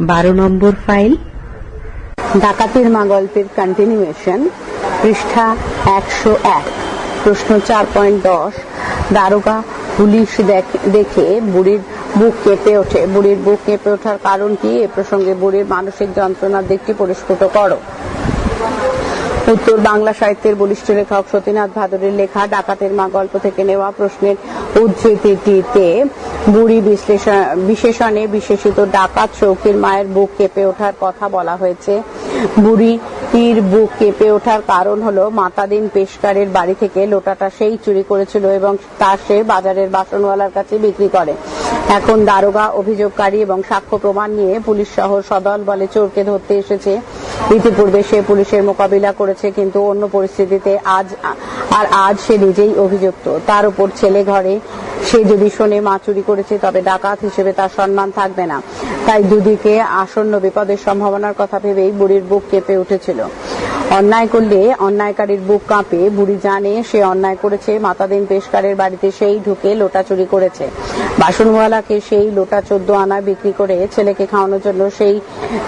বারো নম্বর ফাইল। ডাকাতের মা গল্পের কন্টিনিউয়েশন পৃষ্ঠা একশো এক। প্রশ্ন চার পয়েন্ট দশ। দারোগা পুলিশ দেখে বুড়ির বুক কেঁপে ওঠে। বুড়ির বুক কেঁপে ওঠার কারণ কি? এ প্রসঙ্গে বুড়ির মানসিক যন্ত্রণার দিকটি পরিস্ফুট করো উত্তর বাংলা সাহিত্যের বলিষ্ঠ লেখক সতীনাথ ভাদুরীর লেখা ডাকাতের মা গল্প থেকে নেওয়া প্রশ্নের উদ্ধৃতিটিতে বুড়ি বিশেষণে বিশেষিত ডাকাত শৌকির মায়ের বুক কেঁপে ওঠার কথা বলা হয়েছে। বুড়ির বুক কেঁপে ওঠার কারণ হলো, মাতাদিন পেশকারের বাড়ি থেকে লোটাটা সেই চুরি করেছিল এবং তা সে বাজারের বাসনওয়ালার কাছে বিক্রি করে। এখন দারোগা, অভিযোগকারী এবং সাক্ষ্য প্রমাণ নিয়ে পুলিশ সহ সদল বলে চোরকে ধরতে এসেছে ইতিপূর্বে সে পুলিশের মোকাবিলা করেছে, কিন্তু অন্য পরিস্থিতিতে আজ আর আজ সে নিজেই অভিযুক্ত। তার উপর ছেলে ঘরে সে যদি শোনে মা চুরি করেছে, তবে ডাকাত হিসেবে তার সম্মান থাকবে না। তাই দুদিকে আসন্ন বিপদের সম্ভাবনার কথা ভেবেই বুড়ির বুক কেঁপে উঠেছিল। অন্যায় করলে অন্যায়কারীর বুক কাঁপে। বুড়ি জানে সে অন্যায় করেছে, মাতাদিন পেশকারের বাড়িতে সেই ঢুকে লোটা চুরি করেছে। বাসনওয়ালাকে সেই লোটা চোদ্দ আনা বিক্রি করে ছেলেকে খাওয়ানোর জন্য সেই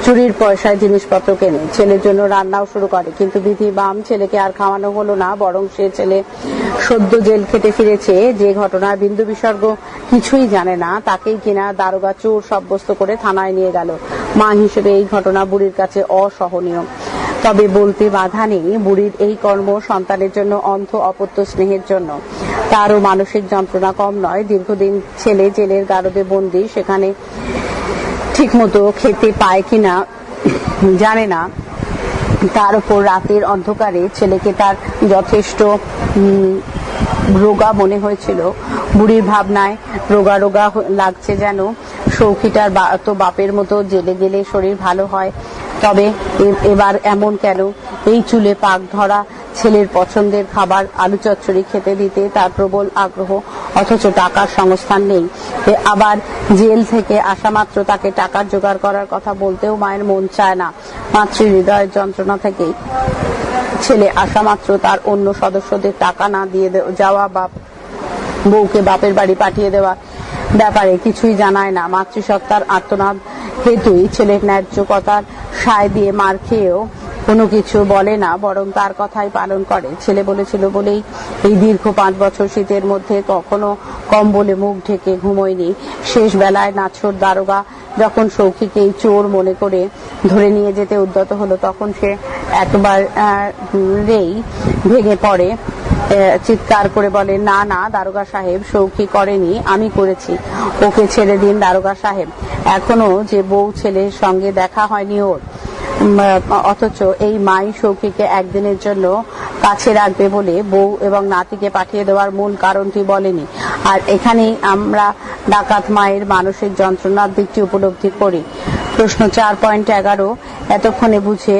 চুরির পয়সায় জিনিসপত্র কেনে। ছেলের জন্য রান্নাও শুরু করে। কিন্তু বিধি বাম ছেলেকে আর খাওয়ানো হলো না, বরং সে ছেলে সদ্য জেল খেটে ফিরেছে। যে ঘটনার বিন্দু বিসর্গ কিছুই জানে না, তাকেই কিনা দারোগা চোর সাব্যস্ত করে থানায় নিয়ে গেল। মা হিসেবে এই ঘটনা বুড়ির কাছে অসহনীয়। তবে বলতে বাধা নেই, বুড়ির এই কর্ম সন্তানের জন্য অন্ধ অপত্য স্নেহের জন্য। তারও মানসিক যন্ত্রণা কম নয়। দীর্ঘদিন ছেলে জেলের গারদে বন্দি, সেখানে ঠিকমতো খেতে পায় কিনা জানে না। তার উপর রাতের অন্ধকারে ছেলেকে তার যথেষ্ট রোগা মনে হয়েছিল। বুড়ির ভাবনায় রোগা রোগা লাগছে যেন। সৌখিটার তো বাপের মতো জেলে গেলে শরীর ভালো হয়। তবে এবার এমন কেন? এই চুলে পাক ধরা, ছেলের পছন্দের খাবার, আলু চচ্চড়ি খেতে দিতে তার প্রবল আগ্রহ, অথচ টাকার সংস্থান নেই। আবার জেল থেকে আসা মাত্র তাকে টাকার জোগাড় করার কথা বলতেও মায়ের মন চায় না। মাতৃ হৃদয়ের যন্ত্রণা থেকেই ছেলে আসা মাত্র তার অন্য সদস্যদের টাকা না দিয়ে যাওয়া বা বউকে বাপের বাড়ি পাঠিয়ে দেওয়া ব্যাপারে কিছুই জানায় না। মাতৃসত্তার আত্মনাদ হেতুই ছেলের ন্যায্য কথার সায় দিয়ে মার খেয়েও কোনো কিছু বলে না, বরং তার কথাই পালন করে। ছেলে বলেছিল বলেই এই দীর্ঘ পাঁচ বছর শীতের মধ্যে কখনো কম্বলে মুখ ঢেকে ঘুমোয়নি। শেষ বেলায় নাছর দারোগা যখন সৌখিকে এই চোর মনে করে ধরে নিয়ে যেতে উদ্যত হলো, তখন সে একবার রেই ভেঙে পড়ে। চিৎকার করে বলে, না না, দারোগা সাহেব, সৌখী করেনি, আমি করেছি। ওকে ছেড়ে দিন, দারোগা সাহেব। এখনও যে বউ ছেলের সঙ্গে দেখা হয়নি ওর। অথচ এই মাই সৌখীকে একদিনের জন্য কাছে রাখবে বলে বউ এবং নাতিকে পাঠিয়ে দেওয়ার মূল কারণটি বলেনি। আর এখানেই আমরা ডাকাত মায়ের মানসিক যন্ত্রণার দিকটি উপলব্ধি করি। প্রশ্ন চার পয়েন্ট এগারো, এতক্ষণে বুঝে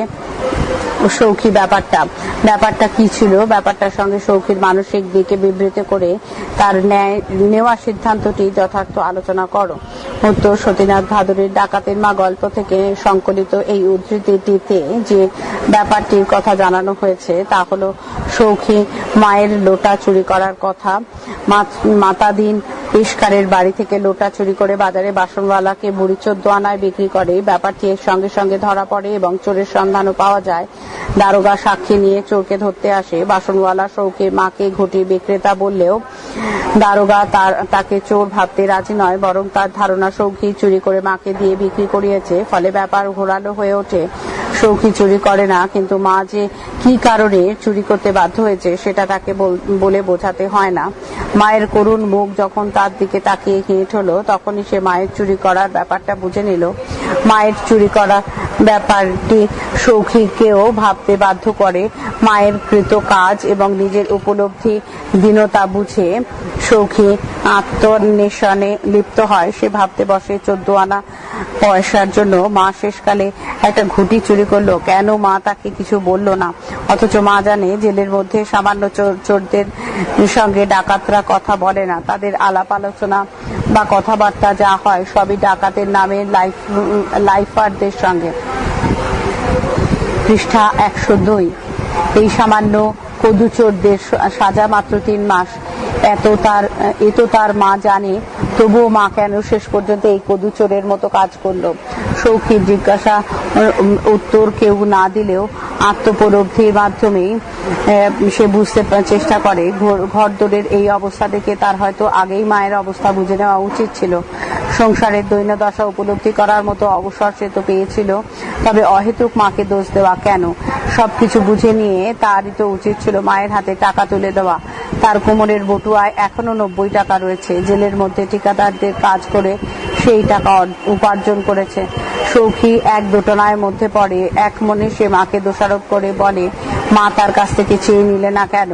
সৌখী ব্যাপারটা। ব্যাপারটা কি ছিল? ব্যাপারটার সঙ্গে সৌখীর মানসিক দিকে বিবৃত করে তার ন্যায় নেওয়া সিদ্ধান্তটি যথার্থ আলোচনা করো। উত্তর, সতীনাথ ভাদুরীর ডাকাতের মা গল্প থেকে সংকলিত এই উদ্ধৃতিটিতে যে ব্যাপারটির কথা জানানো হয়েছে, তা হলো সৌখী মায়ের লোটা চুরি করার কথা। মাতাদিন পেশকারের বাড়ি থেকে লোটা চুরি করে বাজারে বাসনওয়ালাকে বুড়ি চোদ্দ আনায় বিক্রি করে। ব্যাপারটি এর সঙ্গে সঙ্গে ধরা পড়ে এবং চোরের সন্ধানও পাওয়া যায়। দারোগা সাক্ষী নিয়ে চোরকে ধরতে আসে। বাসনওয়ালা শৌকের মাকে ঘটি বিক্রেতা বললেও, দারোগা তার, তাকে চোর ভাবতে রাজি নয়, বরং তার ধারণা সৌখী চুরি করে মাকে দিয়ে বিক্রি করিয়েছে। ফলে ব্যাপার ঘোরালো হয়ে ওঠে। সৌখী চুরি করে না, কিন্তু মা যে কি কারণে চুরি করতে বাধ্য হয়েছে সেটা তাকে বল- বোঝাতে হয় না। মায়ের করুণ মুখ যখন তার দিকে তাকিয়ে হিট হলো, তখনই সে মায়ের চুরি করার ব্যাপারটা বুঝে নিল। মায়ের চুরি করা ব্যাপারটি সৌখীকেও ভাবতে বাধ্য করে। মায়ের কৃত কাজ এবং নিজের উপলব্ধি দীনতা বুঝে সৌখী আত্মন্বেষণে লিপ্ত হয়। সে ভাবতে বসে চোদ্দ আনা পয়সার জন্য মা শেষকালে একটা ঘুটি চুরি করল। কেন মা তাকে কিছু বলল না? অথচ মা জানে জেলের মধ্যে সামান্য চোর- চোরদের সঙ্গে ডাকাতরা কথা বলে না। তাদের আলাপ আলোচনা বা কথাবার্তা যা হয় সবই ডাকাতের নামে লাইফ লাইফারদের সঙ্গে। পৃষ্ঠা একশো দুই। এই সামান্য কদুচোরদের সাজা মাত্র তিন মাস। এত তার এ তো তার মা জানে তবুও মা কেন শেষ পর্যন্ত এই কদুচোরের মতো কাজ করল? সৌখীর জিজ্ঞাসা উত্তর কেউ না দিলেও আত্মপলব্ধির মাধ্যমেই আহ, সে বুঝতে চেষ্টা করে। ঘর- ঘরদোরের এই অবস্থা দেখে তার হয়তো আগেই মায়ের অবস্থা বুঝে নেওয়া উচিত ছিল। সংসারের দৈন্যদশা উপলব্ধি করার মতো অবসর সে তো পেয়েছিল। তবে অহেতুক মাকে দোষ দেওয়া কেন? সবকিছু বুঝে নিয়ে তারই তো উচিত ছিল মায়ের হাতে টাকা তুলে দেওয়া। তার কোমরের বটুয়ায় এখনও নব্বই টাকা রয়েছে। জেলের মধ্যে ঠিকাদারদের কাজ করে সেই টাকা উপার্জন করেছে। সৌখী এক দোটনায় মধ্যে পড়ে। এক মনে সে মাকে দোষারোপ করে বলে, মা তার কাছ থেকে চেয়ে নিলে না কেন?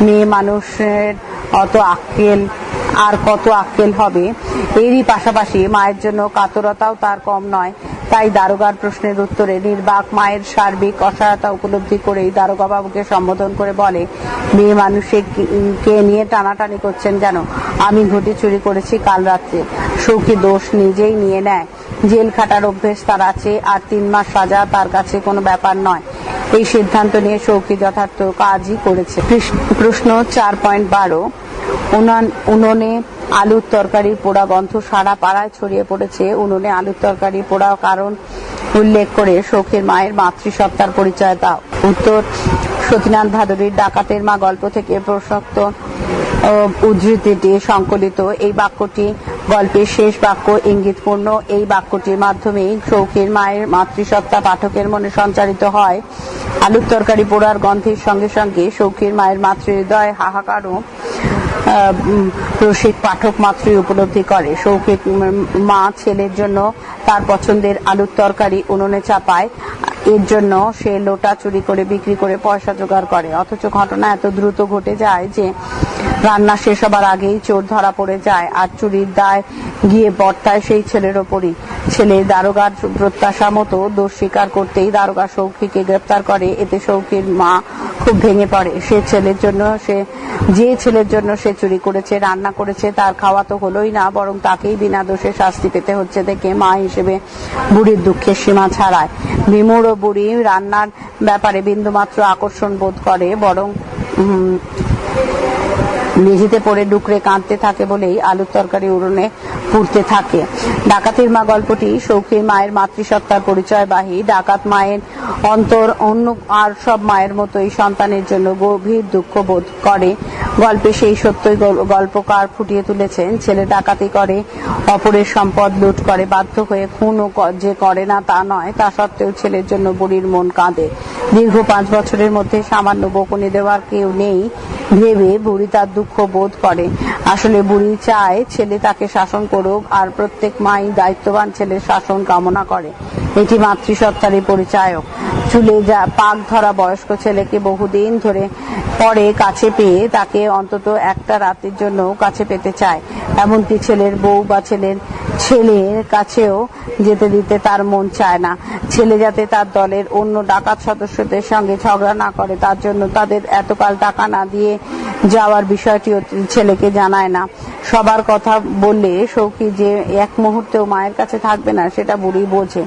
মেয়ে মানুষের অত আক্কেল, আর কত আক্কেল হবে? এরই পাশাপাশি মায়ের জন্য কাতরতাও তার কম নয়। তাই দারোগার প্রশ্নের উত্তরে নির্বাক মায়ের সার্বিক অসহায়তা উপলব্ধি করেই দারোগা বাবুকে সম্বোধন করে বলে, মেয়ে মানুষে কে নিয়ে টানাটানি করছেন কেন আমি ঘটি চুরি করেছি কাল রাত্রে। সৌখী দোষ নিজেই নিয়ে নেয়। জেল খাটার অভ্যেস তার আছে, আর তিন মাস সাজা তার কাছে কোনো ব্যাপার নয়। এই সিদ্ধান্ত নিয়ে সৌখী যথার্থ কাজই করেছে। প্রশ্ন চার পয়েন্ট বারো উনুনে আলুর তরকারি, পোড়া গন্ধ সারা পাড়ায় ছড়িয়ে পড়েছে উনুনে আলুর তরকারি, পোড়া কারণ উল্লেখ করে সৌখীর মায়ের মাতৃসত্তার পরিচয় দাও। উত্তর, সতীনাথ ভাদুরীর ডাকাতের মা গল্প থেকে প্রসক্ত উদ্ধৃতিটি সংকলিত। এই বাক্যটি গল্পের শেষ বাক্য ইঙ্গিতপূর্ণ। এই বাক্যটির মাধ্যমেই সৌখীর মায়ের মাতৃসত্তা পাঠকের মনে সঞ্চারিত হয়। আলুর তরকারি, পোড়ার গন্ধের সঙ্গে সঙ্গে সৌখীর মায়ের মাতৃহৃদয় হাহাকারও রসিক পাঠক মাত্রই উপলব্ধি করে। সৌখিক মা ছেলের জন্য তার পছন্দের আলুর তরকারি উনুনে চাপায়। এর জন্য সে লোটা চুরি করে বিক্রি করে পয়সা জোগাড় করে। অথচ ঘটনা এত দ্রুত ঘটে যায় যে রান্না শেষ হবার আগেই চোর ধরা পড়ে যায় আর চুরির দায় গিয়ে বর্তায় সেই ছেলের ওপরই। ছেলে দারোগার প্রত্যাশা মতো দোষ স্বীকার করতেই দারোগা সৌখীকে গ্রেপ্তার করে। এতে সৌখীর মা খুব ভেঙে পড়ে। সে ছেলের জন্য সে, যে ছেলের জন্য সে চুরি করেছে, রান্না করেছে, তার খাওয়া তো হলোই না, বরং তাকেই বিনা দোষে শাস্তি পেতে হচ্ছে দেখে মা হিসেবে বুড়ির দুঃখের সীমা ছাড়ায়। বিমুর ও বুড়ি রান্নার ব্যাপারে বিন্দুমাত্র আকর্ষণ বোধ করে, বরং মেঝেতে পড়ে ডুকরে কাঁদতে থাকে বলেই আলুর তরকারি উড়নে পুড়তে থাকে। ডাকাতের মা গল্পটি সৌখীর মায়ের মাতৃসত্তার পরিচয়বাহী। ডাকাত মায়ের অন্তর অন্য আর সব মায়ের মতোই সন্তানের জন্য গভীর দুঃখ বোধ করে। গল্পে সেই সত্যই গল্পকার ফুটিয়ে তুলেছেন। ছেলে ডাকাতি করে, অপরের সম্পদ লুট করে, বাধ্য হয়ে খুনও যে করে না তা নয়, তা সত্ত্বেও ছেলের জন্য বুড়ির মন কাঁদে। দীর্ঘ পাঁচ বছরের মধ্যে সামান্য বকুনি দেওয়ার কেউ নেই ভেবে বুড়ি তার দুঃখ বোধ করে। আসলে বুড়ি চায় ছেলে তাকে শাসন করুক আর প্রত্যেক মাই দায়িত্ববান ছেলের শাসন কামনা করে। এটি মাতৃসত্তারই পরিচায়ক। চুলে যা পাক ধরা বয়স্ক ছেলেকে বহুদিন ধরে পরে কাছে পেয়ে তাকে অন্তত একটা রাতের জন্য কাছে পেতে চায়। এমনকি ছেলের বউ বা ছেলের ছেলের কাছেও যেতে দিতে তার মন চায় না। ছেলে যাতে তার দলের অন্য ডাকাত সদস্যদের সঙ্গে ঝগড়া না করে, তার জন্য তাদের এতকাল টাকা না দিয়ে যাওয়ার বিষয়টিও ছেলেকে জানায় না। সবার কথা বললে সৌখী যে এক মুহূর্তেও মায়ের কাছে থাকবে না, সেটা বুড়ি বোঝে।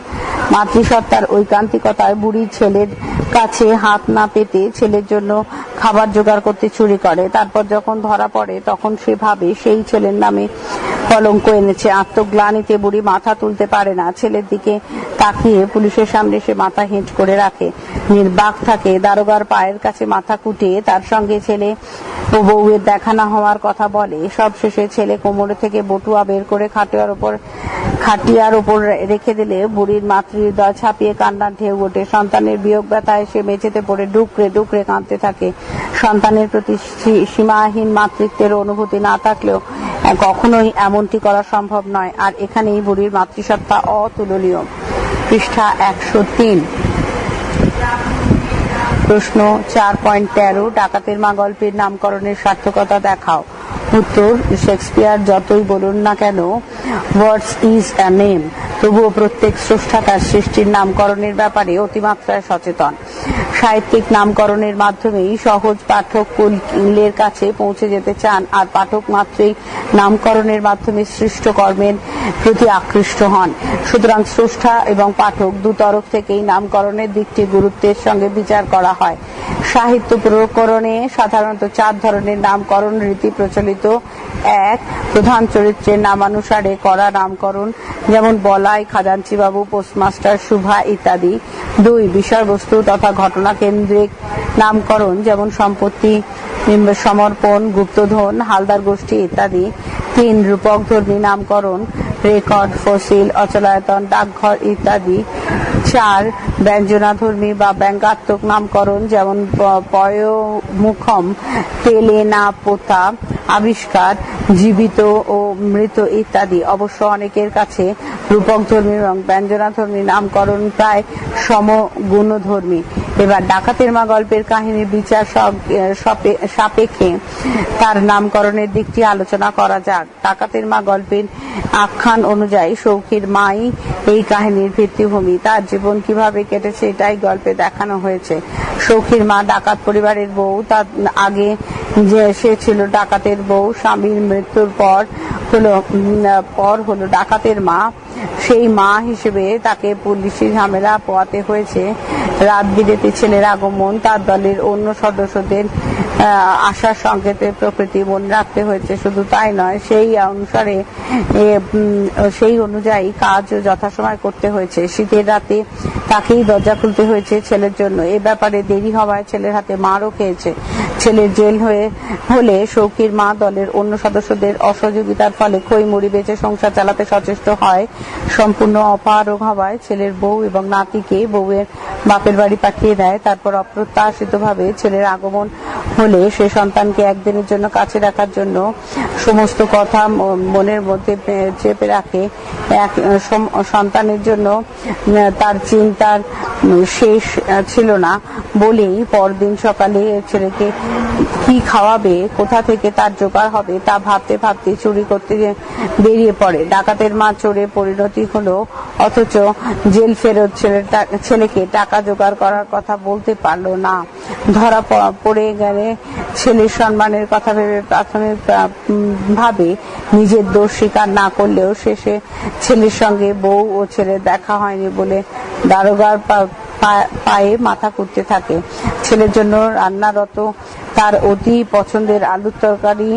মাতৃসত্তার ঐকান্তিকতায় বুড়ি ছেলের কাছে হাত না পেতে ছেলের জন্য খাবার জোগাড় করতে চুরি করে। তারপর যখন ধরা পড়ে, তখন সে ভাবে সেই ছেলের নামে কলঙ্ক এনেছে, আত্মগ্লানিতে বুড়ি মাথা তুলতে পারে না। ছেলের দিকে তাকিয়ে পুলিশের সামনে সে মাথা হেঁট করে রাখে। নির্বাক থাকে, দারোগার পায়ের কাছে মাথা কুটে তার সঙ্গে ছেলে ও বউয়ের দেখা না হওয়ার কথা বলে। সব শেষে ছেলে কোমরে থেকে বটুয়া বের করে খাটিয়ার উপর খাটিয়ার উপর রেখে দিলে বুড়ির মাতৃহৃদয় ছাপিয়ে কান্নার ঢেউ ওঠে। সন্তানের বিয়োগ ব্যথায় সে মেঝেতে পড়ে, ডুকরে ডুকরে কাঁদতে থাকে। সন্তানের প্রতি সীমাহীন মাতৃত্বের অনুভূতি না থাকলেও কখনোই এমনটি করা সম্ভব নয়। আর এখানেই বুড়ির মাতৃসত্তা অতুলনীয়। পৃষ্ঠা একশো তিন। প্রশ্ন চার পয়েন্ট তেরো, ডাকাতের মা গল্পের নামকরণের সার্থকতা দেখাও। উত্তর, শেক্সপিয়ার যতই বলুন না কেন ওয়ার্ডস ইজ অ্য নেম তবুও প্রত্যেক স্রষ্টা তার সৃষ্টির নামকরণের ব্যাপারে অতিমাত্রায় সচেতন। সাহিত্যিক নামকরণের মাধ্যমেই সহজ পাঠক কুলের কাছে পৌঁছে যেতে চান, আর পাঠক মাত্রই নামকরণের মাধ্যমে সৃষ্ট কর্মের প্রতি আকৃষ্ট হন। সুতরাং স্রষ্টা এবং পাঠক দু তরফ থেকেই নামকরণের দিকটি গুরুত্বের সঙ্গে বিচার করা হয়। সাহিত্য প্রকরণে সাধারণত চার ধরনের নামকরণ রীতি প্রচলিত। এক, প্রধান চরিত্রের নামানুসারে করা নামকরণ, যেমন বলাই খাজাঞ্চি বাবু পোস্টমাস্টার শুভা ইত্যাদি। দুই, বিষয়বস্তু তথা ঘটনা কেন্দ্রিক নামকরণ, যেমন সম্পত্তি সমর্পণ, গুপ্তধন, হালদার গোষ্ঠী ইত্যাদি। তিন রূপক ধর্মী নামকরণ, রেকর্ড, ফসিল, অচলায়তন, ডাকঘর ইত্যাদি। চার ব্যঞ্জনাধর্মী বা ব্যঙ্গাত্মক নামকরণ যেমন পয়মুখম তেলে না পোতা আবিষ্কার, জীবিত ও মৃত ইত্যাদি। অবশ্য অনেকের কাছে রূপকধর্মী এবং ব্যঞ্জনাধর্মী নামকরণ প্রায় সমগুণধর্মী। এবার ডাকাতের মা গল্পের কাহিনীর বিচার সাপেক্ষে তার নামকরণের দিকটি আলোচনা করা যাক। ডাকাতের মা গল্পের আখ্যান অনুযায়ী সৌখীর মাই এই কাহিনীর ভিত্তিভূমি। তার জীবন কীভাবে কেটেছে এটাই গল্পে দেখানো হয়েছে। সৌখীর মা ডাকাত পরিবারের বউ, তার আগে যে সে ছিল ডাকাতের বউ, স্বামীর মৃত্যুর পর হলো পর হলো ডাকাতের মা। সেই মা হিসেবে তাকে পুলিশি ঝামেলা পোয়াতে হয়েছে। রাত বিরেতে ছেলের আগমন তার দলের অন্য সদস্যদের আহ, আশার সংকেতের প্রকৃতি মনে রাখতে হয়েছে। শুধু তাই নয় সেই অনুসারে সেই অনুযায়ী কাজও যথাসময় করতে হয়েছে। শীতের রাতে তাকেই দরজা খুলতে হয়েছে ছেলের জন্য। এ ব্যাপারে দেরি হওয়ায় ছেলের হাতে মারও খেয়েছে। ছেলের জেল হয়ে হলে সৌকির মা দলের অন্য সদস্যদের অসহযোগিতার ফলে খই মুড়ি বেচে সংসার চালাতে সচেষ্ট হয়। সম্পূর্ণ অপারগ হওয়ায় ছেলের বউ এবং নাতিকে বউয়ের বাপের বাড়ি পাঠিয়ে দেয় তারপর অপ্রত্যাশিতভাবে ছেলের আগমন হলে সে সন্তানকে একদিনের জন্য কাছে রাখার জন্য সমস্ত কথা মনের মধ্যে চেপে রাখে। এক সন্তানের জন্য তার চিন্তার শেষ ছিল না বলেই পরদিন সকালে ছেলেকে কি খাওয়াবে, কোথা থেকে তার জোগাড় হবে তা ভাবতে ভাবতে চুরি করতে বেরিয়ে পড়ে। ডাকাতের মা চোরে পরিণতি হলো, অথচ জেল ফেরত ছেলেকে টাকা জোগাড় করার কথা বলতে পারল না। ধরা পড়ে গেলে ছেলের সম্মানের কথা ভেবে প্রাথমিক ভাবে নিজের দোষ স্বীকার না করলেও শেষে ছেলের সঙ্গে বউ ও ছেলে দেখা হয়নি বলে দারোগার পায়ে মাথা করতে থাকে। ছেলের জন্য রান্নারত তার অতি পছন্দের আলুর তরকারি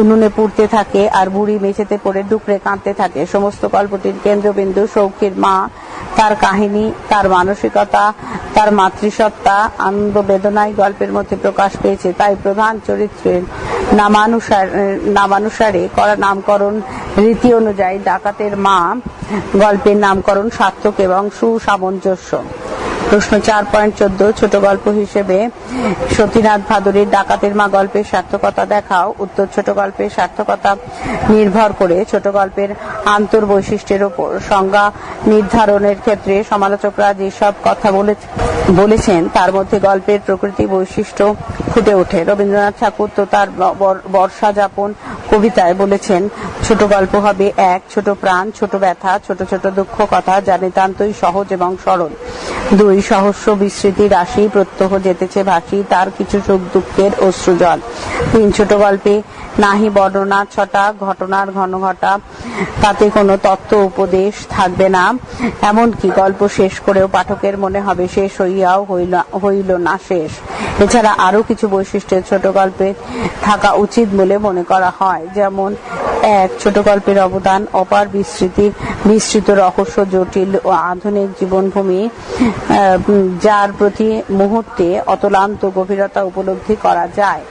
উনুনে পুড়তে থাকে আর বুড়ি মেঝেতে পড়ে ডুকরে কাঁদতে থাকে। সমস্ত গল্পটির কেন্দ্রবিন্দু সৌখীর মা, তার কাহিনী, তার মানসিকতা, তার মাতৃসত্তা আনন্দ বেদনায় গল্পের মধ্যে প্রকাশ পেয়েছে। তাই প্রধান চরিত্রের নামানুসার করা নামকরণ রীতি অনুযায়ী ডাকাতের মা গল্পের নামকরণ সার্থক এবং সুসামঞ্জস্য। প্রশ্ন চার পয়েন্ট চোদ্দ, ছোট গল্প হিসেবে সতীনাথ ভাদুরীর ডাকাতের মা গল্পের সার্থকতা দেখাও। উত্তর ছোট গল্পের সার্থকতা নির্ভর করে ছোট গল্পের আন্তর বৈশিষ্ট্যের ওপর। সংজ্ঞা নির্ধারণের ক্ষেত্রে সমালোচকরা যেসব কথা বলে- বলেছেন, তার মধ্যে গল্পের প্রকৃতি বৈশিষ্ট্য ফুটে ওঠে। রবীন্দ্রনাথ ঠাকুর তো তার বর- বর্ষা যাপন কবিতায় বলেছেন, ছোট গল্প হবে এক, ছোট প্রাণ, ছোট ব্যথা, ছোট ছোট দুঃখ কথা যা নিতান্তই সহজ এবং সরল। দুই, সহস্র বিস্মৃতি, রাশি, প্রত্যহ যেতেছে ভাসি, তার কিছু সুখ দুঃখের অশ্রুজল। তিন, ছোট গল্পে নাহি বর্ণনা, ছটা ঘটনার ঘন ঘটা তাতে কোনো তত্ত্ব উপদেশ থাকবে না। এমনকি গল্প শেষ করেও পাঠকের মনে হবে, শেষ হইয়াও হইল না শেষ। এছাড়া আরও কিছু বৈশিষ্ট্যের ছোট গল্পে থাকা উচিত বলে মনে করা হয়। যেমন, এক, ছোট গল্পের অবদান, অপার বিস্তৃতি বিস্তৃত রহস্য, জটিল ও আধুনিক জীবনভূমি যার প্রতি মুহূর্তে অতলান্ত গভীরতা উপলব্ধি করা যায়।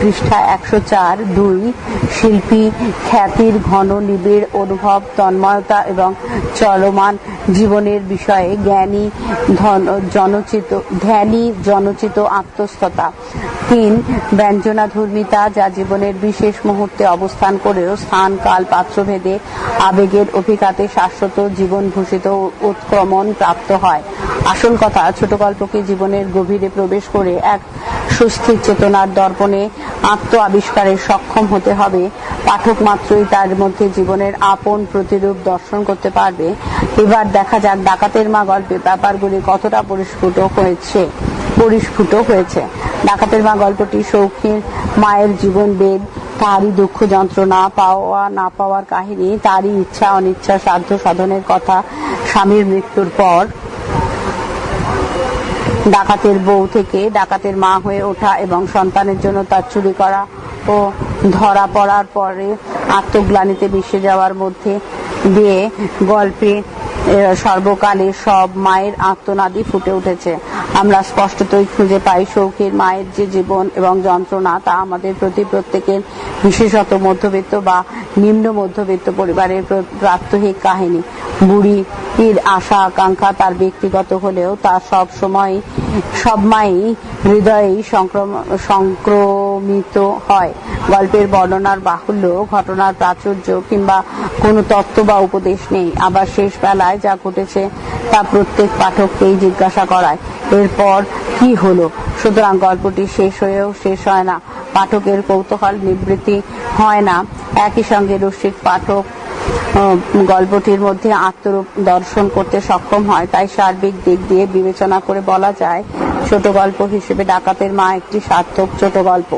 পৃষ্ঠা একশো চার, দুই, শিল্পী খ্যাতির ঘন নিবিড় অনুভব, তন্ময়তা এবং চলমান জীবনের বিষয়ে জ্ঞানী জনচিত ধ্যানী জনচিত আত্মস্থতা। তিন ব্যঞ্জনাধর্মিতা যা জীবনের বিশেষ মুহূর্তে অবস্থান করেও স্থান, কাল, পাত্রভেদে, আবেগের অভিঘাতে শাশ্বত জীবন ভূষিত উৎক্রমণ প্রাপ্ত হয়। আসল কথা ছোট গল্পকে জীবনের গভীরে প্রবেশ করে এক সুস্থির চেতনার দর্পণে আত্ম আবিষ্কারে সক্ষম হতে হবে। পাঠক মাত্রই তার মধ্যে জীবনের আপন প্রতিরূপ দর্শন করতে পারবে। এবার দেখা যাক ডাকাতের মা গল্পে ব্যাপারগুলি কতটা পরিস্ফুট হয়েছে। পরিস্ফুট হয়েছে। ডাকাতের মা গল্পটি সৌখীর মায়ের জীবন বেদ, তারই দুঃখ যন্ত্রণা পাওয়া, না পাওয়ার কাহিনী, তারই ইচ্ছা অনিচ্ছা সাধ্য সাধনের কথা, স্বামীর মৃত্যুর পর। ডাকাতের বউ থেকে ডাকাতের মা হয়ে ওঠা এবং সন্তানের জন্য তার চুরি করা ও ধরা পড়ার পরে আত্মগ্লানিতে মিশে যাওয়ার মধ্যে দিয়ে গল্পে সর্বকালে সব মায়ের আত্মনাদি ফুটে উঠেছে। আমরা স্পষ্টতই খুঁজে পাই সৌখীর মায়ের যে জীবন এবং যন্ত্রণা, তা আমাদের প্রতি প্রত্যেকের, বিশেষত মধ্যবিত্ত বা নিম্ন মধ্যবিত্ত পরিবারের প্র- প্রাত্যহিক কাহিনী। বুড়ির আশা, আকাঙ্ক্ষা তার ব্যক্তিগত হলেও তা সব সময়, সব মাই হৃদয়েই সংক্রম- সংক্রমিত হয়। গল্পের বর্ণনার বাহুল্য, ঘটনার প্রাচুর্য কিংবা কোনো তত্ত্ব বা উপদেশ নেই। আবার শেষ বেলায় যা ঘটেছে, তা প্রত্যেক পাঠককেই জিজ্ঞাসা করায়। এরপর কি হলো? সুতরাং গল্পটি শেষ হয়েও শেষ হয় না। পাঠকের কৌতূহল নিবৃত্তি হয় না। একই সঙ্গে রসিক পাঠক গল্পটির মধ্যে আত্মরূপ দর্শন করতে সক্ষম হয়। তাই সার্বিক দিক দিয়ে বিবেচনা করে বলা যায়, ছোট গল্প হিসেবে ডাকাতের মা একটি সার্থক ছোট গল্প।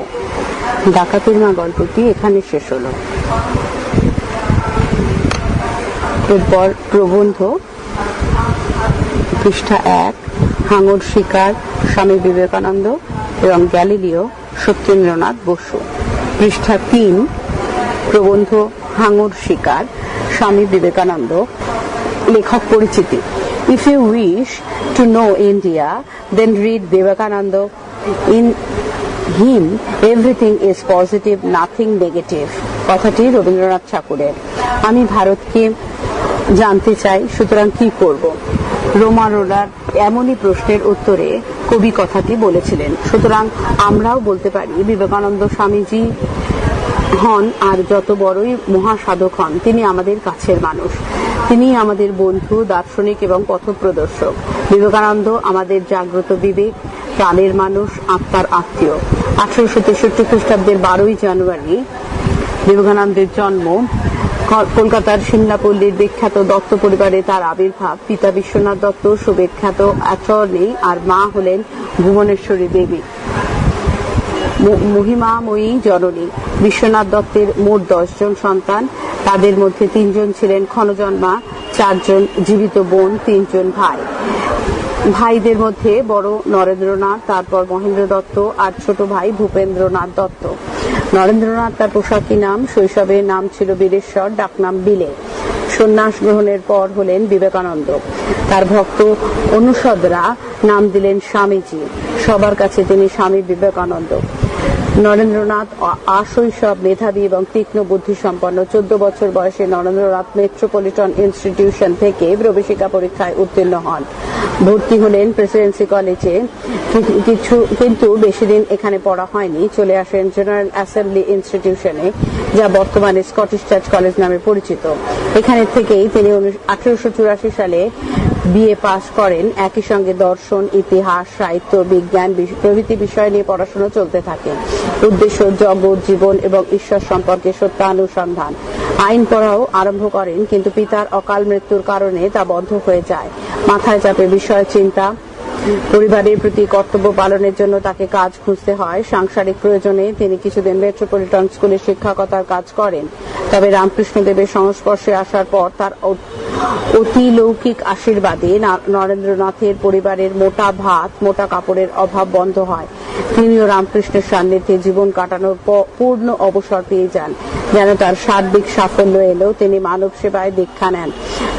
ডাকাতের মা গল্পটি এখানে শেষ হলো। এরপর প্রবন্ধ, পৃষ্ঠা এক। হাঙর শিকার স্বামী বিবেকানন্দ এবং গ্যালিলিও সত্যেন্দ্রনাথ বসু। পৃষ্ঠা তিন, প্রবন্ধ হাঙর শিকার স্বামী বিবেকানন্দ, লেখক পরিচিতি। If you wish to know India then read Vivekananda. In him everything is positive nothing negative কথাটি রবীন্দ্রনাথ ঠাকুরের। আমি ভারতকে জানতে চাই, সুতরাং কি করব? রোমা রোলার এমনই প্রশ্নের উত্তরে কবি কথাটি বলেছিলেন। সুতরাং আমরাও বলতে পারি, বিবেকানন্দ স্বামীজি হন আর যত বড়ই মহাসাধক হন, তিনি আমাদের কাছের মানুষ। তিনি আমাদের বন্ধু, দার্শনিক এবং পথপ্রদর্শক। বিবেকানন্দ আমাদের জাগ্রত বিবেক, প্রাণের মানুষ, আত্মার আত্মীয়। আঠারোশো তেষট্টি খ্রিস্টাব্দের বারোই জানুয়ারি বিবেকানন্দের জন্ম। কলকাতার সিমলাপল্লীর বিখ্যাত দত্ত পরিবারে তার আবির্ভাব। পিতা বিশ্বনাথ দত্ত সুবিখ্যাত অ্যাটর্নি আর মা হলেন ভুবনেশ্বরী দেবী। মহিমাময়ী জননী। বিশ্বনাথ দত্তের মোট দশজন সন্তান। তাদের মধ্যে তিনজন ছিলেন ক্ষণজন্মা চারজন জীবিত বোন, তিনজন ভাই। ভাইদের মধ্যে বড় নরেন্দ্রনাথ, তারপর মহেন্দ্র দত্ত আর ছোট ভাই ভূপেন্দ্রনাথ দত্ত। নরেন্দ্রনাথ তার পোশাকি নাম শৈশবের নাম ছিল বীরেশ্বর ডাকনাম বিলে। সন্ন্যাস গ্রহণের পর হলেন বিবেকানন্দ। তার ভক্ত অনুষদরা নাম দিলেন স্বামীজি। সবার কাছে তিনি স্বামী বিবেকানন্দ। নরেন্দ্রনাথ আশৈশব মেধাবী এবং তীক্ষ্ণ বুদ্ধি সম্পন্ন চোদ্দ বছর বয়সে নরেন্দ্রনাথ মেট্রোপলিটন ইনস্টিটিউশন থেকে প্রবেশিকা পরীক্ষায় উত্তীর্ণ হন। ভর্তি হলেন প্রেসিডেন্সি কলেজে। কিছু, কিন্তু বেশি দিন এখানে পড়া হয়নি। চলে আসেন জেনারেল অ্যাসেম্বলি ইনস্টিটিউশনে, যা বর্তমানে স্কটিশ চার্চ কলেজ নামে পরিচিত। এখানে থেকেই তিনি আঠারোশো চুরাশি সালে বিএ পাশ করেন, একই সঙ্গে দর্শন, ইতিহাস, সাহিত্য, বিজ্ঞান প্রভৃতি বিষয় নিয়ে পড়াশোনা চলতে থাকে। উদ্দেশ্য জগৎ, জীবন এবং ঈশ্বর সম্পর্কে সত্যানুসন্ধান। আইন পড়াও আরম্ভ করেন, কিন্তু পিতার অকাল মৃত্যুর কারণে তা বন্ধ হয়ে যায়। মাথায় চাপে বিষয়, চিন্তা পরিবারের প্রতি কর্তব্য পালনের জন্য তাকে কাজ খুঁজতে হয়। সাংসারিক প্রয়োজনে তিনি কিছুদিন মেট্রোপলিটন স্কুলে শিক্ষকতার কাজ করেন। তবে রামকৃষ্ণ দেবের সংস্পর্শে আসার পর তার অতিলৌকিক আশীর্বাদে নরেন্দ্রনাথের পরিবারের মোটা ভাত, মোটা কাপড়ের অভাব বন্ধ হয়। তিনিও রামকৃষ্ণের সান্নিধ্যে জীবন কাটানোর পূর্ণ অবসর পেয়ে যান। যেন তার সার্বিক সাফল্য এলেও তিনি মানব সেবায় দীক্ষা নেন।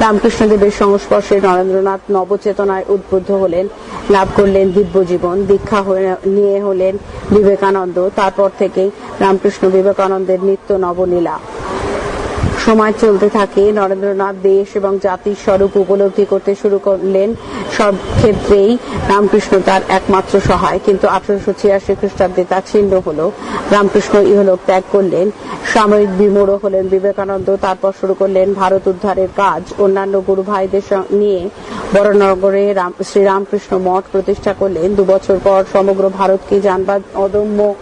রামকৃষ্ণদেবের সংস্পর্শে নরেন্দ্রনাথ নবচেতনায় উদ্বুদ্ধ হলেন। লাভ করলেন দিব্য জীবন দীক্ষা নিয়ে হলেন বিবেকানন্দ তারপর থেকেই রামকৃষ্ণ বিবেকানন্দের নিত্য নবলীলা। সময় চলতে থাকে। নরেন্দ্রনাথ দেশ এবং জাতির স্বরূপ উপলব্ধি করতে শুরু করলেন সব ক্ষেত্রেই রামকৃষ্ণ তার একমাত্র সহায়। কিন্তু আঠারোশো ছিয়াশি খ্রিস্টাব্দে তা ছিন্ন হল। রামকৃষ্ণ ইহলোক ত্যাগ করলেন, সাময়িক বিমূঢ় হলেন বিবেকানন্দ, তারপর শুরু করলেন ভারত উদ্ধারের কাজ। অন্যান্য গুরু ভাইদের নিয়ে বড়নগরে রাম- শ্রীরামকৃষ্ণ মঠ প্রতিষ্ঠা করলেন। দুবছর পর সমগ্র ভারতকে জানবার অদম্য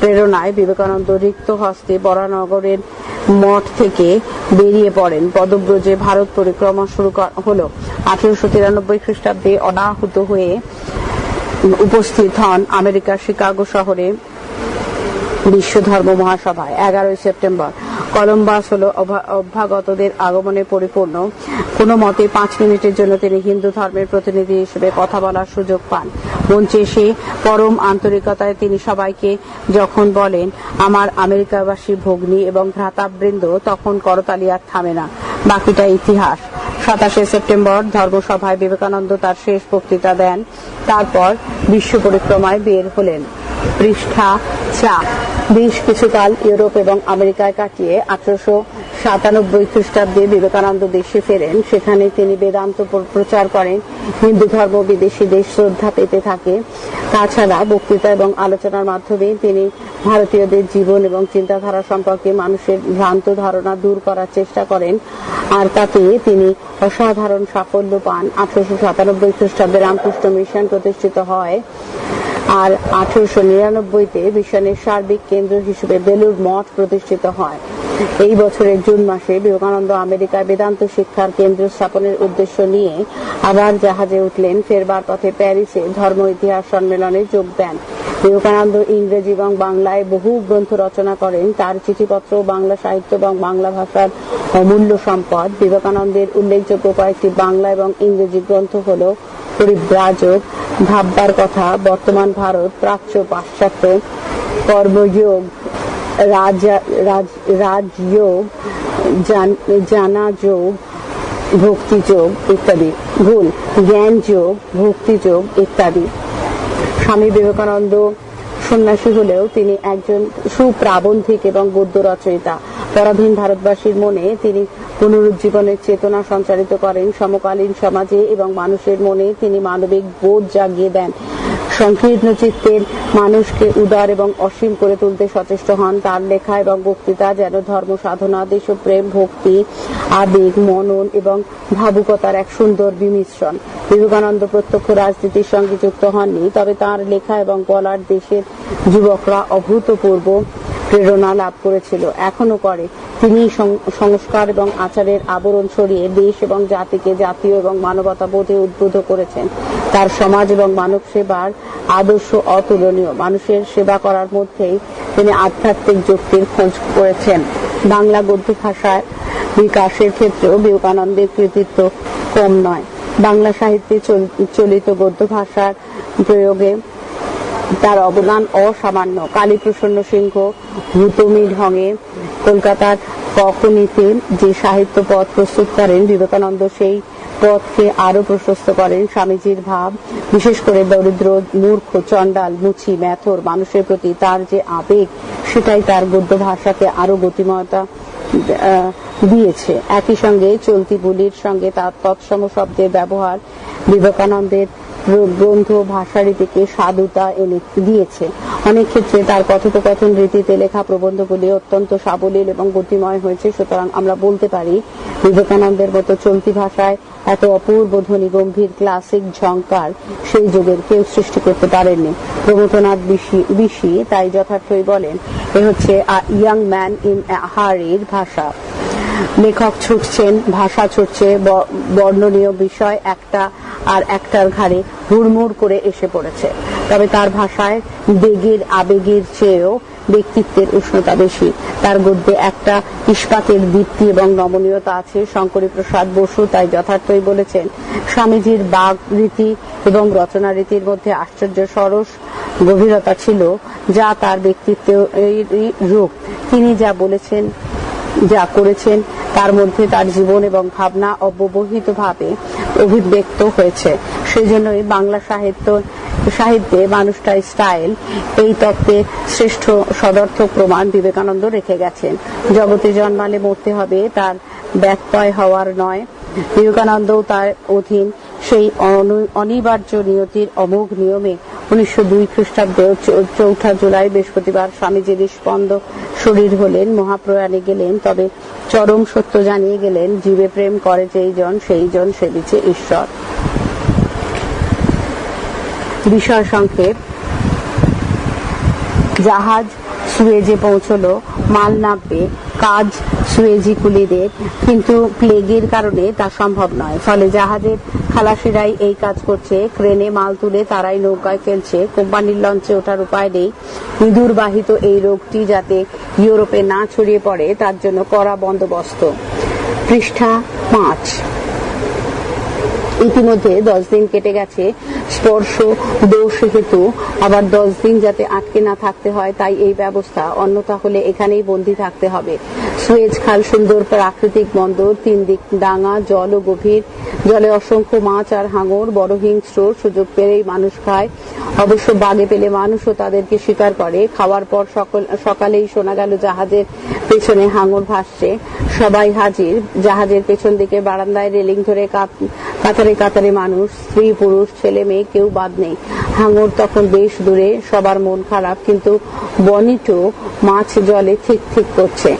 প্রেরণায় বিবেকানন্দ রিক্ত হস্তে বরানগরের মঠ থেকে বেরিয়ে পড়েন। পদব্রজে ভারত পরিক্রমা শুরু হল। আঠারোশো তিরানব্বই খ্রিস্টাব্দে অনাহত হয়ে উপস্থিত হন আমেরিকার শিকাগো শহরে বিশ্ব ধর্ম মহাসভায়। এগারোই সেপ্টেম্বর কলম্বাস হলো অভা- অভ্যাগতদের আগমনে পরিপূর্ণ। কোনো মতে পাঁচ মিনিটের জন্য তিনি হিন্দু ধর্মের প্রতিনিধি হিসেবে কথা বলার সুযোগ পান। মঞ্চে এসে পরম আন্তরিকতায় তিনি সবাইকে যখন বলেন, আমার আমেরিকাবাসী ভগ্নী এবং ভ্রাতাবৃন্দ, তখন করতালি আর থামে না। বাকিটা ইতিহাস। সাতাশে সেপ্টেম্বর ধর্মসভায় বিবেকানন্দ তার শেষ বক্তৃতা দেন। তারপর বিশ্ব পরিক্রমায় বের হলেন। পৃষ্ঠা চা বেশ কিছুকাল ইউরোপ এবং আমেরিকায় কাটিয়ে আঠারোশো সাতানব্বই খ্রিস্টাব্দে বিবেকানন্দ দেশে ফেরেন। সেখানে তিনি বেদান্ত প্র- প্রচার করেন। হিন্দু ধর্ম বিদেশিদের শ্রদ্ধা পেতে থাকে। তাছাড়া বক্তৃতা এবং আলোচনার মাধ্যমে তিনি ভারতীয়দের জীবন এবং চিন্তাধারা সম্পর্কে মানুষের ভ্রান্ত ধারণা দূর করার চেষ্টা করেন। আর তাতে তিনি অসাধারণ সাফল্য পান। আঠারোশো সাতানব্বই খ্রিস্টাব্দে রামকৃষ্ণ মিশন প্রতিষ্ঠিত হয়। আর আঠারোশো নিরানব্বইতে মিশনের সার্বিক কেন্দ্র হিসেবে বেলুর মঠ প্রতিষ্ঠিত হয়। এই বছরের জুন মাসে বিবেকানন্দ আমেরিকায় বেদান্ত শিক্ষার কেন্দ্র স্থাপনের উদ্দেশ্য নিয়ে আবার জাহাজে উঠলেন, ফেরবার পথে প্যারিসে ধর্ম, ইতিহাস সম্মেলনে যোগ দেন। বিবেকানন্দ ইংরেজি এবং বাংলায় বহু গ্রন্থ রচনা করেন। তার চিঠিপত্র, বাংলা সাহিত্য এবং বাংলা ভাষার অমূল্য সম্পদ। বিবেকানন্দের উল্লেখযোগ্য কয়েকটি বাংলা এবং ইংরেজি গ্রন্থ হল পরিব্রাজক ভাববার কথা, বর্তমান ভারত প্রাচ্য পাশ্চাত্য কর্মযোগ, রাজা, রাজ, রাজযোগ, জানা যোগ ভক্তিযোগ ইত্যাদি, ভুল জ্ঞান যোগ ভক্তিযোগ ইত্যাদি। স্বামী বিবেকানন্দ সন্ন্যাসী হলেও তিনি একজন সুপ্রাবন্ধিক এবং গদ্য রচয়িতা। পরাধীন ভারতবাসীর মনে তিনি পুনরুজ্জীবনের চেতনা সঞ্চারিত করেন। সমকালীন সমাজে এবং মানুষের মনে তিনি মানবিক বোধ জাগিয়ে দেন। সংকীর্ণ চিত্তের মানুষকে উদার এবং অসীম করে তুলতে সচেষ্ট হন। তার লেখা এবং বক্তৃতা যেন ধর্ম, সাধনা, দেশপ্রেম, ভক্তি, আবেগ, মনন এবং ভাবুকতার এক সুন্দর বিমিশ্রণ। বিবেকানন্দ প্রত্যক্ষ রাজনীতির সঙ্গে যুক্ত হননি, তবে তার লেখা এবং বলার দেশের যুবকরা অভূতপূর্ব প্রেরণা লাভ করেছিল, এখনও করে। তিনি সংস্কার এবং আচারের আবরণ সরিয়ে দেশ এবং জাতিকে জাতীয় এবং মানবতা বোধে উদ্বুদ্ধ করেছেন। তার সমাজ এবং মানব সেবার আদর্শ অতুলনীয়। মানুষের সেবা করার মধ্যেই তিনি আধ্যাত্মিক যুক্তির খোঁজ করেছেন। বাংলা গদ্য ভাষার বিকাশের ক্ষেত্রেও বিবেকানন্দের কৃতিত্ব কম নয়। বাংলা সাহিত্যে চল- চলিত গদ্য ভাষার প্রয়োগে তার অবদান অসামান্য। কালীপ্রসন্ন সিংহ ভূতমি ঢঙে কলকাতার কখনিতে যে সাহিত্য পথ প্রস্তুত করেন বিবেকানন্দ, সেই পথকে আরও প্রশস্ত করেন স্বামীজির ভাব। বিশেষ করে দরিদ্র, মূর্খ, চণ্ডাল, মুচি, ম্যাথর মানুষের প্রতি তার যে আবেগ, সেটাই তার গদ্য ভাষাকে আরও গতিময়তা দিয়েছে। একই সঙ্গে চলতি বুলির সঙ্গে তার তৎসম শব্দের ব্যবহার বিবেকানন্দের গ্রন্থ ভাষা রীতিকে সাধুতা এনে দিয়েছে। অনেক ক্ষেত্রে তার কথোপকথন রীতিতে লেখা প্রবন্ধগুলি অত্যন্ত সাবলীল এবং গতিময় হয়েছে। সুতরাং আমরা বলতে পারি, বিবেকানন্দের মতো চলতি ভাষায় এত অপূর্ব, ধ্বনি, গম্ভীর, ক্লাসিক ঝঙ্কার সেই যুগের কেউ সৃষ্টি করতে পারেননি। প্রমথনাথ বিশি- বিশি তাই যথার্থই বলেন, এ হচ্ছে ইয়াং ম্যান ইন হারির ভাষা। লেখক ছুটছেন, ভাষা ছুটছে বর্ণনীয় বিষয় একটা আর একটার ঘাড়ে হুড়মুড় করে এসে পড়েছে। তবে তার ভাষায় বেগের আবেগের চেয়েও ব্যক্তিত্বের উষ্ণতা বেশি। তার গদ্যে একটা ইস্পাতের দীপ্তি এবং নমনীয়তা আছে। শঙ্করী প্রসাদ বসু তাই যথার্থই বলেছেন, স্বামীজির বাগ রীতি এবং রচনা রীতির মধ্যে আশ্চর্য সরস গভীরতা ছিল, যা তার ব্যক্তিত্বের রূপ। তিনি যা বলেছেন যা করেছেন, তার মধ্যে তার জীবন এবং ভাবনা অব্যবহিত ভাবে অভিব্যক্ত হয়েছে। সেই জন্যই বাংলা সাহিত্য, সাহিত্যে মানুষটার স্টাইল এই তত্ত্বের শ্রেষ্ঠ সদর্থক প্রমাণ বিবেকানন্দ রেখে গেছেন। জগতে জন্মালে মরতে হবে, তার ব্যত্যয় হওয়ার নয়। বিবেকানন্দও তার অধীন সেই অনিবার্য নিয়তির অমোঘ নিয়মে উনিশশো দুই খ্রিস্টাব্দে চৌঠা জুলাই বৃহস্পতিবার স্বামীজি নিষ্পন্দ শরীর হলেন, মহাপ্রয়াণে গেলেন, তবে চরম সত্য জানিয়ে গেলেন, জীবে প্রেম করে যেই জন, সেই জন সেবিছে ঈশ্বর। বিষয় সংক্ষেপ। জাহাজ সুয়েজে পৌঁছলো, মাল নামবে কাজ সুয়েজি কুলিদের, কিন্তু প্লেগের কারণে তা সম্ভব নয়। ফলে জাহাজের খালাসিরাই এই কাজ করছে। ক্রেনে মাল তুলে তারাই নৌকায় ফেলছে। কোম্পানির লঞ্চে ওঠার উপায় নেই। দুর্বাহিত এই রোগটি যাতে ইউরোপে না ছড়িয়ে পড়ে, তার জন্য করা বন্দোবস্ত। পৃষ্ঠা পাঁচ। ইতিমধ্যে দশ দিন কেটে গেছে। স্পর্শ, দোষ হেতু। আবার দশ দিন যাতে আটকে না থাকতে হয়, তাই এই ব্যবস্থা। অন্যথা হলে এখানেই বন্দী থাকতে হবে। সুয়েজ খাল সুন্দর, প্রাকৃতিক বন্দর, তিন দিক ডাঙা, জল ও গভীর। জলে অসংখ্য মাছ আর হাঙর, বড় হিংস্র সুযোগ পেলেই মানুষ খায়। অবশ্য বাগে পেলে মানুষও তাদেরকে স্বীকার করে। খাওয়ার পর সকল, সকালেই শোনা গেল জাহাজের পেছনে হাঙর ভাসছে। সবাই হাজির। জাহাজের পেছন দিকে বারান্দায় রেলিং ধরে কাত- কাতারে কাতারে মানুষ, স্ত্রী, পুরুষ, ছেলে, মেয়ে, কেউ বাদ নেই। হাঙর তখন বেশ দূরে, সবার মন খারাপ, কিন্তু বনিটো মাছ জলে ঠিক ঠিক করছে।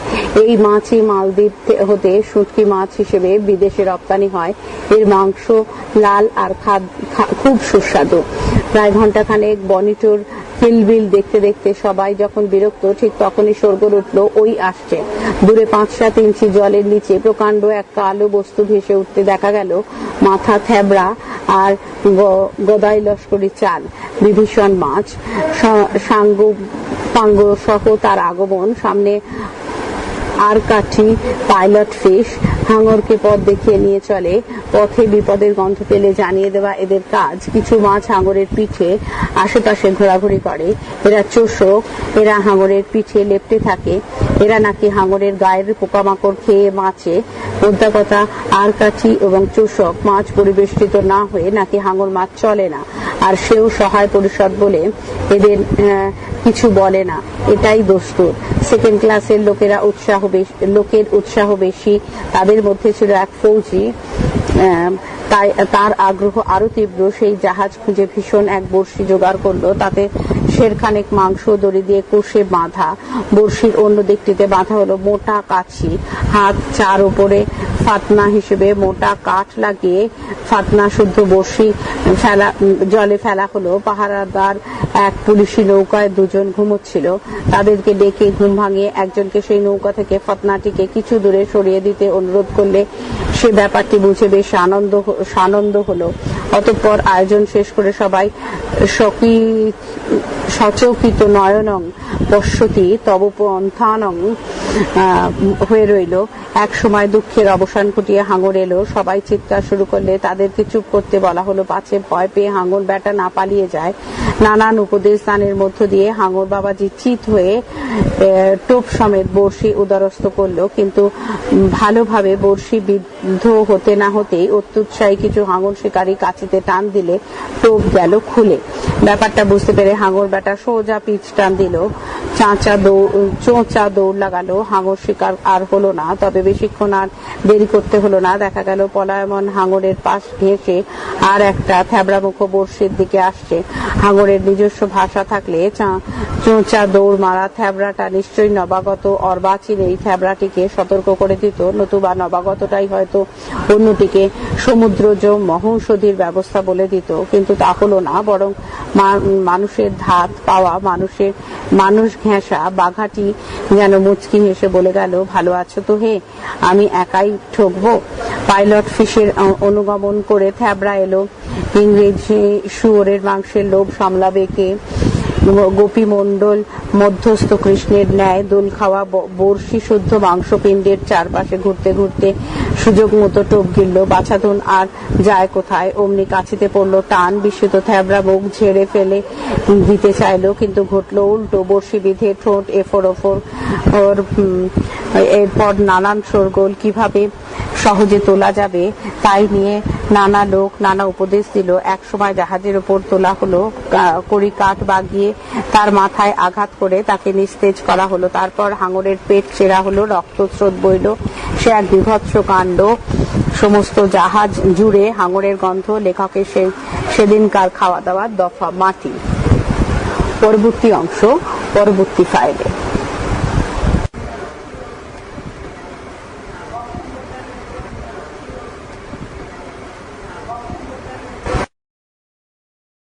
এই মাছই মালদ্বীপ হতে শুটকি মাছ হিসেবে বিদেশে রপ্তানি হয়। এর মাংস লাল আর খুব সুস্বাদু। প্রায় ঘন্টাখানেক বনিটোর কিলবিল দেখতে দেখতে সবাই যখন বিরক্ত, ঠিক তখনই স্বর্গ উঠল, ওই আসছে। দূরে পাঁচ সাত ইঞ্চি জলের নিচে প্রকাণ্ড এক কালো বস্তু ভেসে উঠতে দেখা গেল, মাথা থ্যাবড়া আর গদাই লস্করি চাল, বিভীষণ মাছ সাঙ্গ, পাঙ্গ সহ তার আগমন। সামনে আর কাঠি, পাইলট ফিশ, হাঙরকে পথ দেখিয়ে নিয়ে চলে। পথে বিপদের গন্ধ পেলে জানিয়ে দেওয়া এদের কাজ। কিছু মাছ হাঙরের পিঠে আশেপাশে ঘোরাঘুরি করে। এরা চোষক, এরা হাঙরের পিঠে লেপটে থাকে। এরা নাকি হাঙরের গায়ের পোকামাকড় খেয়ে মাছে মোদ্দা কথা আর কাঠি এবং চোষক মাছ পরিবেষ্টিত না হয়ে নাকি হাঙর মাছ চলে না। আর সেও সহায় পরিষদ বলে এদের কিছু বলে না। এটাই দস্তুর। সেকেন্ড ক্লাসের লোকেরা উৎসাহ বেশি, লোকের উৎসাহ বেশি, তাদের মধ্যে ছিল এক ফৌজি তাই, তার আগ্রহ আরও তীব্র, সেই জাহাজ খুঁজে ভীষণ এক বর্ষি জোগাড় করল, তাতে শেরখানেক মাংস দড়ি দিয়ে কষে বাঁধা বড়শির অন্য দিকটিতে বাঁধা হলো মোটা কাছি। হাত চার উপরে ফাতনা হিসেবে মোটা কাঠ লাগিয়ে ফাতনা শুদ্ধ বড়শি ফেলা, জলে ফেলা হলো। পাহারাদার এক পুলিশি নৌকায় দুজন ঘুমোচ্ছিল। তাদেরকে ডেকে ঘুম ভাঙিয়ে একজনকে সেই নৌকা থেকে ফাতনাটিকে কিছু দূরে সরিয়ে দিতে অনুরোধ করলে সে ব্যাপারটি বুঝে বেশ আনন্দ সানন্দ হলো। অতঃপর আয়োজন শেষ করে সবাই সকি সচকিত নয়নং পশ্যতি তব পন্থানং হয়ে রইল। এক সময় দুঃখের অবসান ঘটিয়ে হাঙর এলো। সবাই চিৎকার শুরু করলে তাদেরকে চুপ করতে বলা হলো। পাছে ভয় পেয়ে হাঙর বেটা না পালিয়ে যায়। নানান উপদেশ দানের মধ্য দিয়ে হাঙর বাবাজি চিত হয়ে টোপ সমেত বড়শি উদারস্থ করল। কিন্তু ভালোভাবে বড়শি বিদ্ধ হতে না হতেই অত্যুৎসাহী কিছু হাঙর শিকারী কাছিতে টান দিলে টোপ গেল খুলে। ব্যাপারটা বুঝতে পেরে হাঙর বেটা সোজা পিচ টান দিল। চাঁচা দৌড়, চোঁচা দৌড় লাগালো। হাঙর শিকার আর হলো না, তবে বেশিক্ষণ আর দেরি করতে হলো না। দেখা গেল পলায়মন হাঙরের পাশ ঘেঁষে আর একটা থ্যাবড়ামুখো বর্ষির দিকে আসছে। হাঙরের নিজস্ব ভাষা থাকলে চোঁচা দৌড় মারা থ্যাবড়াটা নিশ্চয়ই নবাগত অর্বাচীন এই থ্যাবড়াটিকে সতর্ক করে দিত। নতুবা নবাগতটাই হয়তো অন্যটিকে সমুদ্রজ মহৌষধির ব্যবস্থা বলে দিত। কিন্তু তা হলো না, বরং মানুষের ধাত পাওয়া, মানুষের মানুষ ঘেঁষা, বাঘাটি যেন মুচকি হেসে বলে গেল, ভালো আছো তো হে? আমি একাই ঠকবো? পাইলট ফিশের অনুগমন করে থ্যাবড়া এলো। ইংরেজি শুয়োরের মাংসের লোভ সামলাবে কে? গোপী মণ্ডল মধ্যস্থ কৃষ্ণের ন্যায় দোল খাওয়া ব- বড়শি শুদ্ধ মাংসপিণ্ডের চারপাশে ঘুরতে ঘুরতে সুযোগ মতো টোপ গিলল, বাছাধন আর যায় কোথায়? অমনি কাছিতে পড়ল টান, বিস্মিত থ্যাবড়া বুক ঝেড়ে ফেলে দিতে চাইলো, কিন্তু ঘটলো উল্টো বর্ষি বিধে ঠোঁট এফর ওফর ওর এরপর নানান শোরগোল। কীভাবে সহজে তোলা যাবে তাই নিয়ে নানা লোক, নানা উপদেশ দিল। এক সময় জাহাজের উপর তোলা হলো, কা- কড়ি কাঠ বাগিয়ে তার মাথায় আঘাত করে তাকে নিস্তেজ করা হলো। তারপর হাঙরের পেট চেরা হলো, রক্তস্রোত বইল। সে এক বিভৎস কাণ্ড। সমস্ত জাহাজ জুড়ে হাঙরের গন্ধ, লেখকের সে, সেদিনকার খাওয়া দাওয়ার দফা মাটি। পরবর্তী অংশ, পরবর্তী ফাইলে।